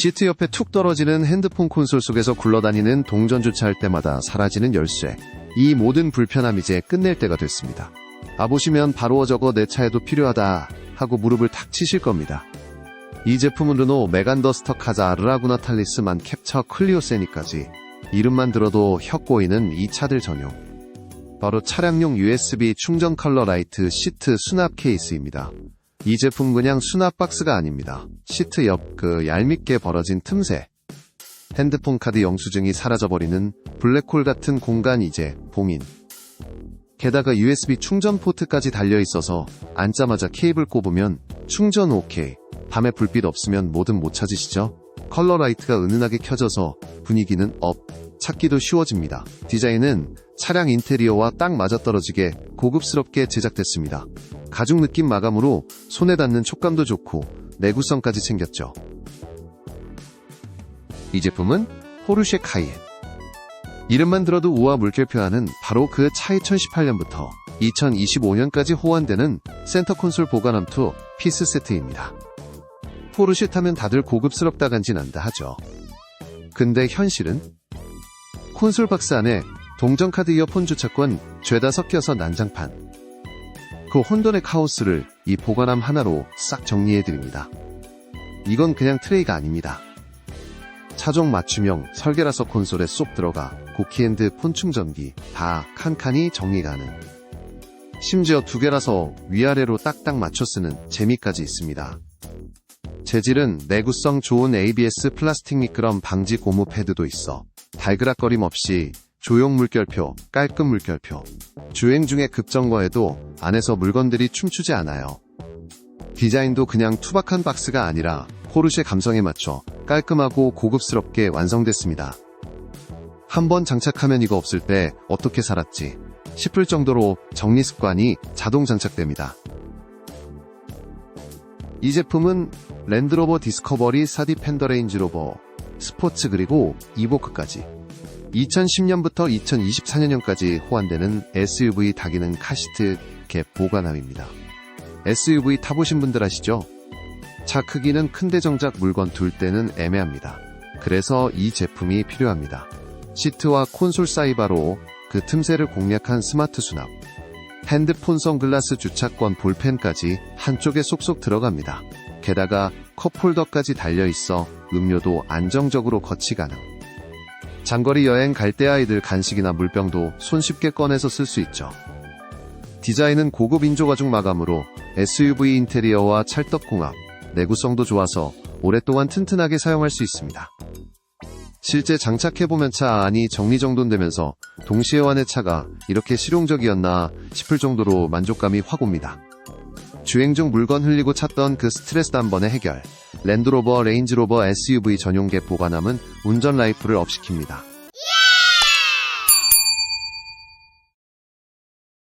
시트 옆에 툭 떨어지는 핸드폰 콘솔 속에서 굴러다니는 동전 주차할 때마다 사라지는 열쇠. 이 모든 불편함 이제 끝낼 때가 됐습니다. 아 보시면 바로 저거 내 차에도 필요하다 하고 무릎을 탁 치실 겁니다. 이 제품은 르노 메간더스터 카자 르라구나 탈리스만 캡처 클리오 세니까지 이름만 들어도 혀 꼬이는 이 차들 전용. 바로 차량용 USB 충전 컬러 라이트 시트 수납 케이스입니다. 이 제품 그냥 수납 박스가 아닙니다. 시트 옆 그 얄밉게 벌어진 틈새. 핸드폰 카드 영수증이 사라져버리는 블랙홀 같은 공간 이제 봉인. 게다가 USB 충전 포트까지 달려있어서 앉자마자 케이블 꼽으면 충전 오케이. 밤에 불빛 없으면 뭐든 못 찾으시죠? 컬러 라이트가 은은하게 켜져서 분위기는 업. 찾기도 쉬워집니다. 디자인은 차량 인테리어와 딱 맞아떨어지게 고급스럽게 제작됐습니다. 가죽 느낌 마감으로 손에 닿는 촉감도 좋고 내구성까지 챙겼죠. 이 제품은 포르쉐 카이엔. 이름만 들어도 우아 물결 표하는 바로 그 차 2018년부터 2025년까지 호환되는 센터 콘솔 보관함 투 피스 세트입니다. 포르쉐 타면 다들 고급스럽다 간지난다 하죠. 근데 현실은 콘솔 박스 안에 동전카드 이어폰 주차권 죄다 섞여서 난장판. 그 혼돈의 카오스를 이 보관함 하나로 싹 정리해드립니다. 이건 그냥 트레이가 아닙니다. 차종 맞춤형 설계라서 콘솔에 쏙 들어가 고키핸드 폰 충전기 다 칸칸이 정리 가능. 심지어 두 개라서 위아래로 딱딱 맞춰 쓰는 재미까지 있습니다. 재질은 내구성 좋은 ABS 플라스틱 미끄럼 방지 고무 패드도 있어 달그락거림 없이 조용 물결표, 깔끔 물결표. 주행 중에 급정거에도 안에서 물건들이 춤추지 않아요. 디자인도 그냥 투박한 박스가 아니라 포르쉐 감성에 맞춰 깔끔하고 고급스럽게 완성됐습니다. 한번 장착하면 이거 없을 때 어떻게 살았지 싶을 정도로 정리 습관이 자동 장착됩니다. 이 제품은 랜드로버 디스커버리 사디 펜더 레인지 로버 스포츠 그리고 이보크까지 2010년부터 2024년까지 호환되는 SUV 다기능 카시트 갭 보관함입니다. SUV 타보신 분들 아시죠? 차 크기는 큰데 정작 물건 둘 때는 애매합니다. 그래서 이 제품이 필요합니다. 시트와 콘솔 사이바로 그 틈새를 공략한 스마트 수납. 핸드폰 선글라스 주차권 볼펜까지 한쪽에 쏙쏙 들어갑니다. 게다가 컵홀더까지 달려있어 음료도 안정적으로 거치 가능. 장거리 여행 갈 때 아이들 간식이나 물병도 손쉽게 꺼내서 쓸 수 있죠. 디자인은 고급 인조가죽 마감으로 SUV 인테리어와 찰떡궁합, 내구성도 좋아서 오랫동안 튼튼하게 사용할 수 있습니다. 실제 장착해보면 차 안이 정리정돈되면서 동시에 완의 차가 이렇게 실용적이었나 싶을 정도로 만족감이 확 옵니다. 주행 중 물건 흘리고 찾던 그 스트레스 단번에 해결. 랜드로버 레인지로버 SUV 전용계 보관함은 운전 라이프를 업시킵니다.